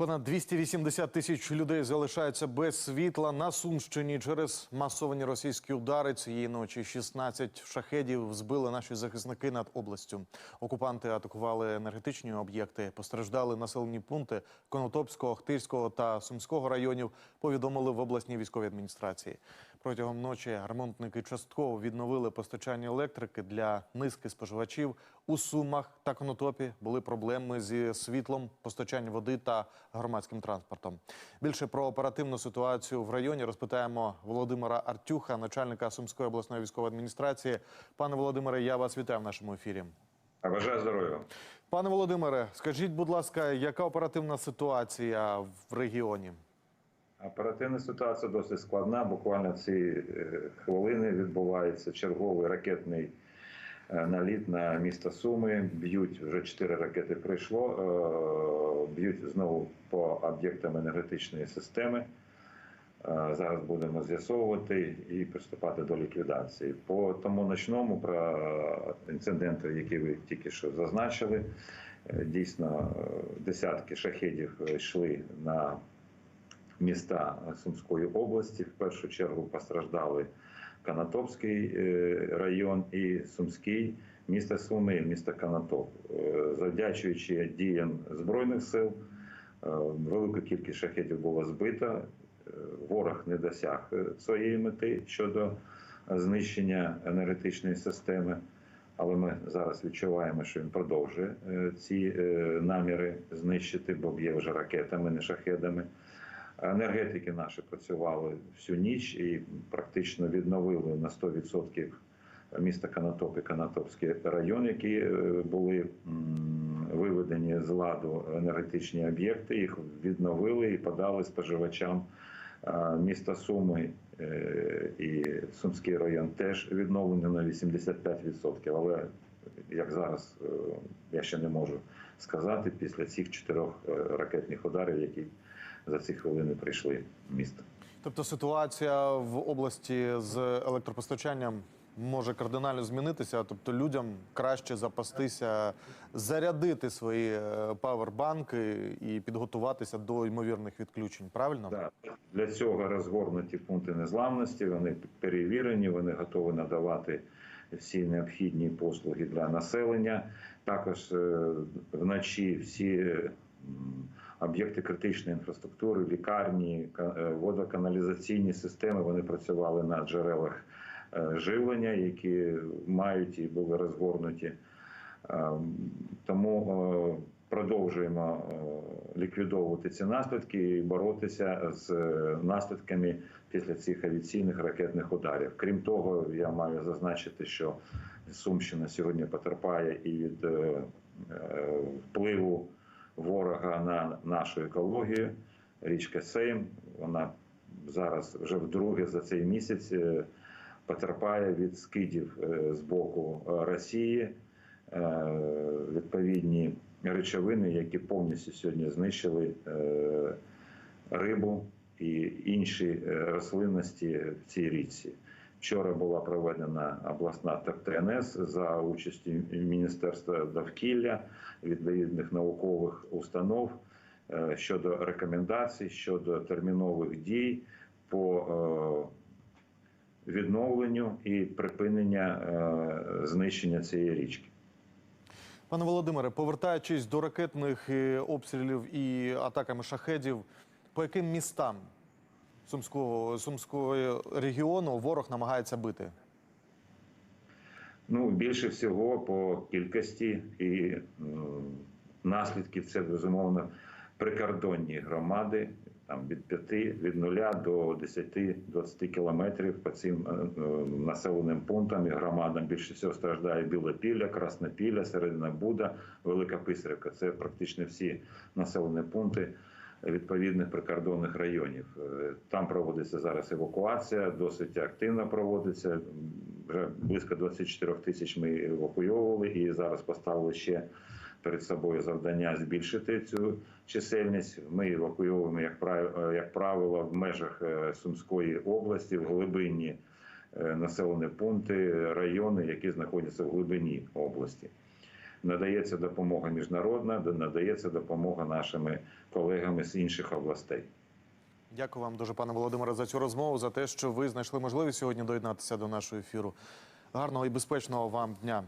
Понад 280 тисяч людей залишаються без світла на Сумщині через масовані російські удари. Цієї ночі 16 шахедів збили наші захисники над областю. Окупанти атакували енергетичні об'єкти, постраждали населені пункти Конотопського, Охтирського та Сумського районів. Повідомили в обласній військовій адміністрації. Протягом ночі ремонтники частково відновили постачання електрики для низки споживачів. У Сумах та Конотопі були проблеми зі світлом, постачанням води та громадським транспортом. Більше про оперативну ситуацію в районі розпитаємо Володимира Артюха, начальника Сумської обласної військової адміністрації. Пане Володимире, я вас вітаю в нашому ефірі. Бажаю здоров'я. Пане Володимире, скажіть, будь ласка, яка оперативна ситуація в регіоні? Оперативна ситуація досить складна. Буквально ці е, хвилини відбувається черговий ракетний е, наліт на місто Суми. Б'ють вже чотири ракети прийшло. Е, Б'ють знову по об'єктам енергетичної системи. Е, Зараз будемо з'ясовувати і приступати до ліквідації. По тому ночному про інциденти, які ви тільки що зазначили, е, дійсно е, десятки шахедів йшли на міста Сумської області. В першу чергу постраждали Канатопський е, район і Сумський, місто Суми, місто Канатоп. Е, Завдячуючи діям збройних сил, е, велика кількість шахетів було збито. Е, Ворог не досяг своєї мети щодо знищення енергетичної системи. Але ми зараз відчуваємо, що він продовжує ці наміри знищити, бо б'є вже ракетами, не шахедами. Енергетики наші працювали всю ніч і практично відновили на 100% міста Канатоп і Канатопський район, які е, були виведені з ладу енергетичні об'єкти. Їх відновили і подали споживачам Е, міста Суми е, і Сумський район теж відновлені на 85%. Але як зараз я ще не можу сказати після цих чотирьох ракетних ударів, які за ці хвилини прийшли в місто. Тобто ситуація в області з електропостачанням може кардинально змінитися. Тобто людям краще запастися, зарядити свої е, павербанки і підготуватися до ймовірних відключень. Правильно? Да. Для цього розгорнуті пункти незламності. Вони перевірені, вони готові надавати всі необхідні послуги для населення. Також е, вночі всі м, об'єкти критичної інфраструктури, лікарні, е, водоканалізаційні системи вони працювали на джерелах е, живлення, які мають і були розгорнуті. Е, Тому е, продовжуємо ліквідовувати ці наслідки і боротися з наслідками після цих авіаційних ракетних ударів. Крім того, я маю зазначити, що Сумщина сьогодні потерпає і від впливу ворога на нашу екологію. Річка Сейм, вона зараз вже вдруге за цей місяць е, потерпає від скидів е, з боку е, Росії відповідні речовини, які повністю сьогодні знищили рибу і інші рослинності в цій річці. Вчора була проведена обласна ТНС за участю Міністерства довкілля відповідних наукових установ е, щодо рекомендацій, щодо термінових дій по е, відновленню і припинення е, знищення цієї річки. Пане Володимире, повертаючись до ракетних обстрілів і атаками шахедів, по яким містам Сумського, Сумського регіону ворог намагається бити? Ну, більше всього по кількості і м, наслідків це безумовно прикордонні громади, там від 5, від 0 до 10-20 кілометрів по цим е, е, населеним пунктам і громадам. Більше всього страждає Білопілля, Краснопілля, Середина Буда, Велика Писарівка. Це практично всі населені пункти відповідних прикордонних районів. Е, Там проводиться зараз евакуація, досить активно проводиться. Вже близько 24 тисяч ми евакуйовували і зараз поставили ще перед собою завдання збільшити цю чисельність. Ми евакуйовуємо, як правило, в межах е, Сумської області, в глибині е, населені пункти, райони, які знаходяться в глибині області. Надається допомога міжнародна, надається допомога нашими колегами з інших областей. Дякую вам дуже, пане Володимире, за цю розмову, за те, що ви знайшли можливість сьогодні доєднатися до нашого ефіру. Гарного і безпечного вам дня.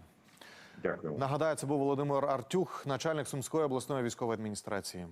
Дякую. Нагадаю, це був Володимир Артюх, начальник Сумської обласної військової адміністрації.